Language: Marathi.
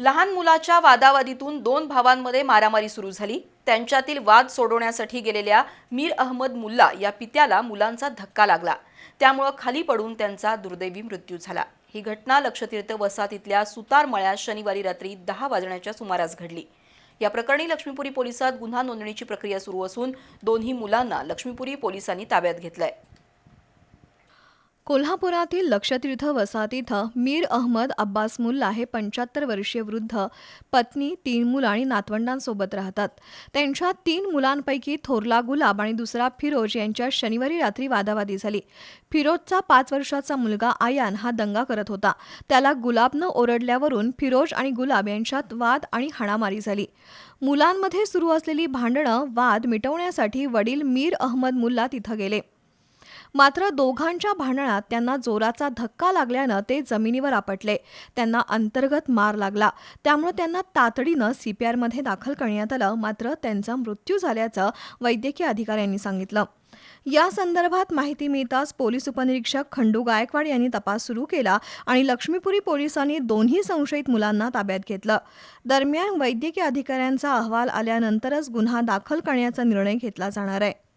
लहान मुलाच्या वादावादीतून दोन भावांमध्ये मारामारी सुरू झाली. त्यांच्यातील वाद सोडवण्यासाठी गेलेल्या मीर अहमद मुल्ला या पित्याला मुलांचा धक्का लागला. त्यामुळं खाली पडून त्यांचा दुर्दैवी मृत्यू झाला. ही घटना लक्षतीर्थ वसाहतीतल्या सुतार मळ्यात शनिवारी रात्री दहा वाजण्याच्या सुमारास घडली. या प्रकरणी लक्ष्मीपुरी पोलिसात गुन्हा नोंदणीची प्रक्रिया सुरू असून दोन्ही मुलांना लक्ष्मीपुरी पोलिसांनी ताब्यात घेतलंय. कोल्हापुरातील लक्षतीर्थ वसाहतीत मीर अहमद अब्बास मुल्ला हे पंच्याहत्तर वर्षीय वृद्ध पत्नी तीन मुलं आणि नातवंडांसोबत राहतात. त्यांच्या तीन मुलांपैकी थोरला गुलाब आणि दुसरा फिरोज यांच्या शनिवारी रात्री वादावादी झाली. फिरोजचा पाच वर्षाचा मुलगा आयान हा दंगा करत होता. त्याला गुलाबनं ओरडल्यावरून फिरोज आणि गुलाब यांच्यात वाद आणि हाणामारी झाली. मुलांमध्ये सुरू असलेली भांडणं वाद मिटवण्यासाठी वडील मीर अहमद मुल्ला तिथं गेले. मात्र दोघांच्या भांडणात त्यांना जोराचा धक्का लागल्यानं ते जमिनीवर आपटले. त्यांना अंतर्गत मार लागला. त्यामुळे त्यांना तातडीनं सीपीआरमध्ये दाखल करण्यात आलं. मात्र त्यांचा मृत्यू झाल्याचं वैद्यकीय अधिकाऱ्यांनी सांगितलं. या संदर्भात माहिती मिळताच पोलीस उपनिरीक्षक खंडू गायकवाड यांनी तपास सुरू केला आणि लक्ष्मीपुरी पोलिसांनी दोन्ही संशयित मुलांना ताब्यात घेतलं. दरम्यान वैद्यकीय अधिकाऱ्यांचा अहवाल आल्यानंतरच गुन्हा दाखल करण्याचा निर्णय घेतला जाणार आहे.